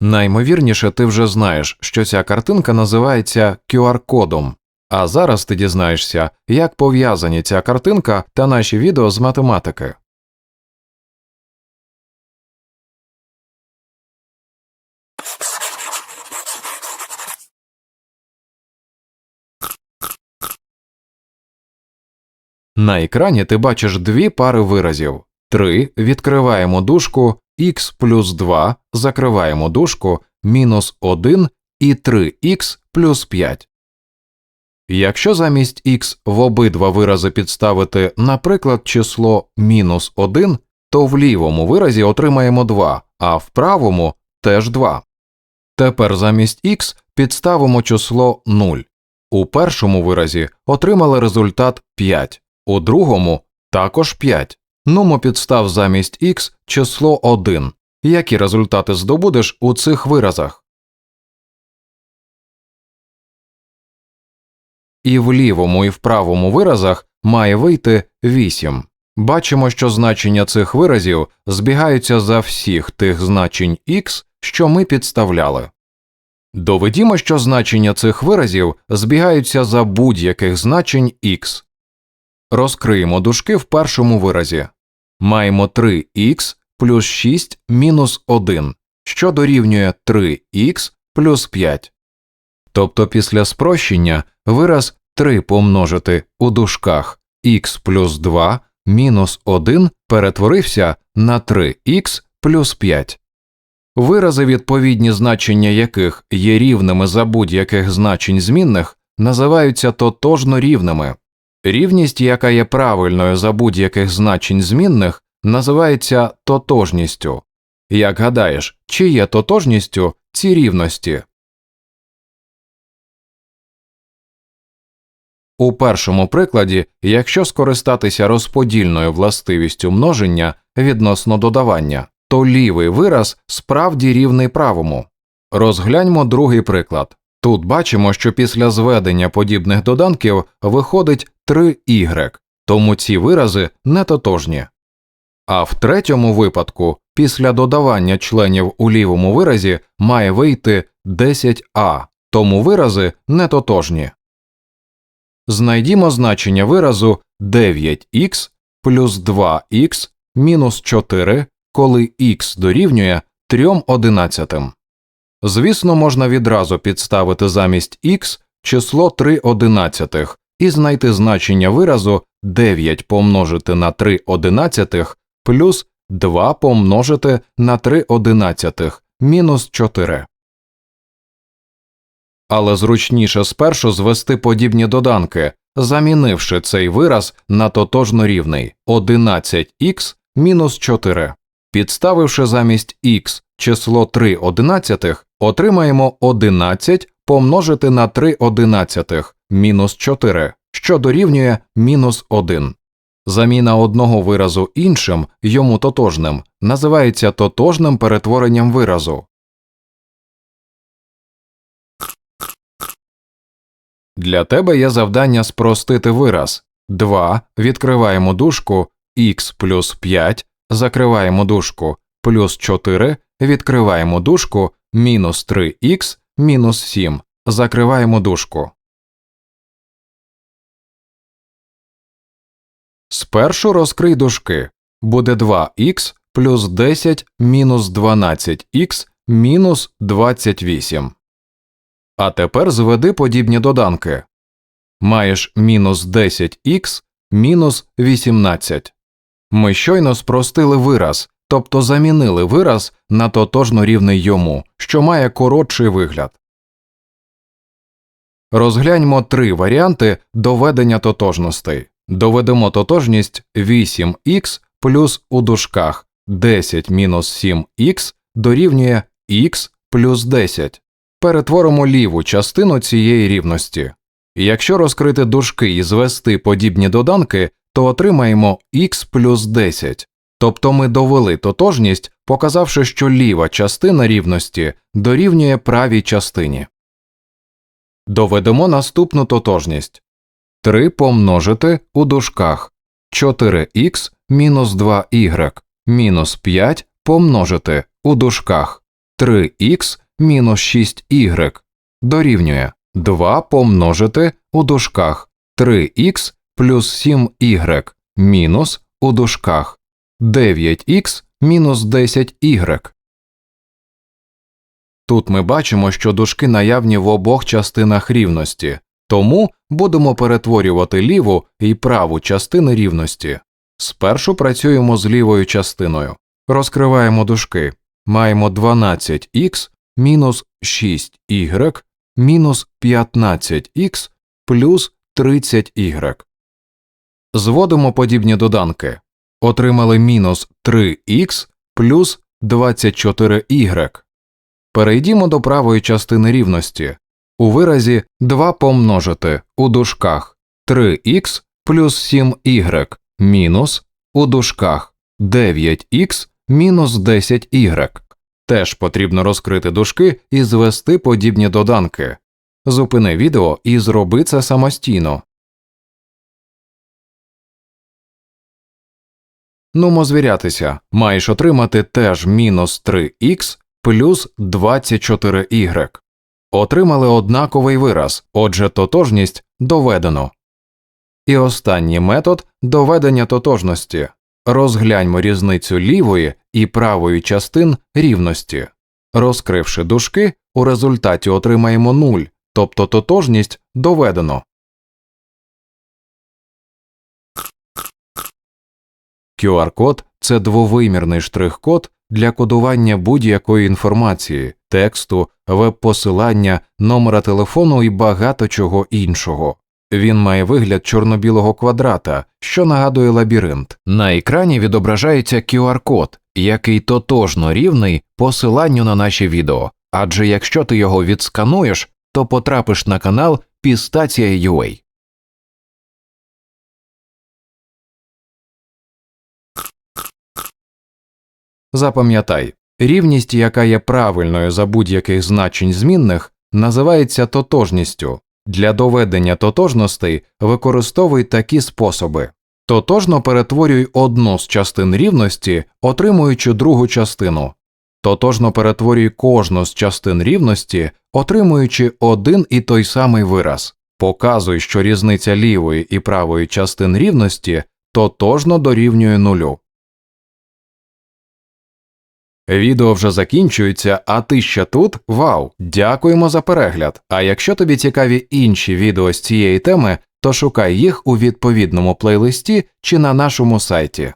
Наймовірніше, ти вже знаєш, що ця картинка називається QR-кодом. А зараз ти дізнаєшся, як пов'язані ця картинка та наші відео з математики. На екрані ти бачиш дві пари виразів. 3 відкриваємо дужку, х плюс 2 закриваємо дужку, мінус 1 і 3х плюс 5. Якщо замість х в обидва вирази підставити, наприклад, число мінус 1, то в лівому виразі отримаємо 2, а в правому теж 2. Тепер замість х підставимо число 0. У першому виразі отримали результат 5, у другому також 5. Нумо підстав замість х число 1. Які результати здобудеш у цих виразах? І в лівому і в правому виразах має вийти 8. Бачимо, що значення цих виразів збігаються за всіх тих значень х, що ми підставляли. Доведімо, що значення цих виразів збігаються за будь-яких значень х. Розкриємо дужки в першому виразі. Маємо 3х плюс 6 мінус 1, що дорівнює 3х плюс 5. Тобто після спрощення вираз 3 помножити у дужках х плюс 2 мінус 1 перетворився на 3х плюс 5. Вирази, відповідні значення яких є рівними за будь-яких значень змінних, називаються тотожно рівними. Рівність, яка є правильною за будь-яких значень змінних, називається тотожністю. Як гадаєш, чи є тотожністю ці рівності? У першому прикладі, якщо скористатися розподільною властивістю множення відносно додавання, то лівий вираз справді рівний правому. Розгляньмо другий приклад. Тут бачимо, що після зведення подібних доданків виходить 3y, тому ці вирази не тотожні. А в третьому випадку після додавання членів у лівому виразі має вийти 10а, тому вирази не тотожні. Знайдімо значення виразу 9х плюс 2х мінус 4, коли х дорівнює 3 одинадцятим. Звісно, можна відразу підставити замість х число 3 одинадцятих і знайти значення виразу 9 помножити на 3 одинадцятих плюс 2 помножити на 3 одинадцятих мінус 4. Але зручніше спершу звести подібні доданки, замінивши цей вираз на тотожно рівний 11х мінус 4. Підставивши замість х число 3 одинадцятих, отримаємо 11 помножити на 3 одинадцятих мінус 4, що дорівнює мінус 1. Заміна одного виразу іншим, йому тотожним, називається тотожним перетворенням виразу. Для тебе є завдання спростити вираз. 2, відкриваємо дужку, х плюс 5, закриваємо дужку, плюс 4, відкриваємо дужку, мінус 3х, мінус 7, закриваємо дужку. Спершу розкрий дужки. Буде 2х плюс 10 мінус 12х мінус 28. А тепер зведи подібні доданки. Маєш мінус 10х мінус 18. Ми щойно спростили вираз, тобто замінили вираз на тотожно рівний йому, що має коротший вигляд. Розгляньмо три варіанти доведення тотожностей. Доведемо тотожність 8х плюс у дужках 10 мінус 7х дорівнює х плюс 10. Перетворимо ліву частину цієї рівності. Якщо розкрити дужки і звести подібні доданки, то отримаємо х плюс 10. Тобто ми довели тотожність, показавши, що ліва частина рівності дорівнює правій частині. Доведемо наступну тотожність. 3 помножити у дужках. 4х мінус 2y мінус 5 помножити у дужках. 3х мінус 6y дорівнює 2 помножити у дужках. 3х плюс 7y мінус у дужках 9х мінус 10y. Тут ми бачимо, що дужки наявні в обох частинах рівності, тому будемо перетворювати ліву і праву частини рівності. Спершу працюємо з лівою частиною. Розкриваємо дужки. Маємо 12х мінус 6y мінус 15х плюс 30y. Зводимо подібні доданки. Отримали мінус 3х плюс 24y. Перейдімо до правої частини рівності. У виразі 2 помножити у дужках 3х плюс 7y мінус у дужках 9х мінус 10y. Теж потрібно розкрити дужки і звести подібні доданки. Зупини відео і зроби це самостійно. Нумо звірятися, маєш отримати теж мінус 3х плюс 24y. Отримали однаковий вираз, отже, тотожність доведено. І останній метод доведення тотожності. Розгляньмо різницю лівої і правої частин рівності. Розкривши дужки, у результаті отримаємо 0, тобто тотожність доведено. QR-код – це двовимірний штрих-код для кодування будь-якої інформації, тексту, веб-посилання, номера телефону і багато чого іншого. Він має вигляд чорно-білого квадрата, що нагадує лабіринт. На екрані відображається QR-код, який тотожно рівний посиланню на наші відео, адже якщо ти його відскануєш, то потрапиш на канал Пістація.ua. Запам'ятай, рівність, яка є правильною за будь-яких значень змінних, називається тотожністю. Для доведення тотожностей використовуй такі способи. Тотожно перетворюй одну з частин рівності, отримуючи другу частину. Тотожно перетворюй кожну з частин рівності, отримуючи один і той самий вираз. Показуй, що різниця лівої і правої частин рівності тотожно дорівнює нулю. Відео вже закінчується, а ти ще тут? Вау! Дякуємо за перегляд! А якщо тобі цікаві інші відео з цієї теми, то шукай їх у відповідному плейлисті чи на нашому сайті.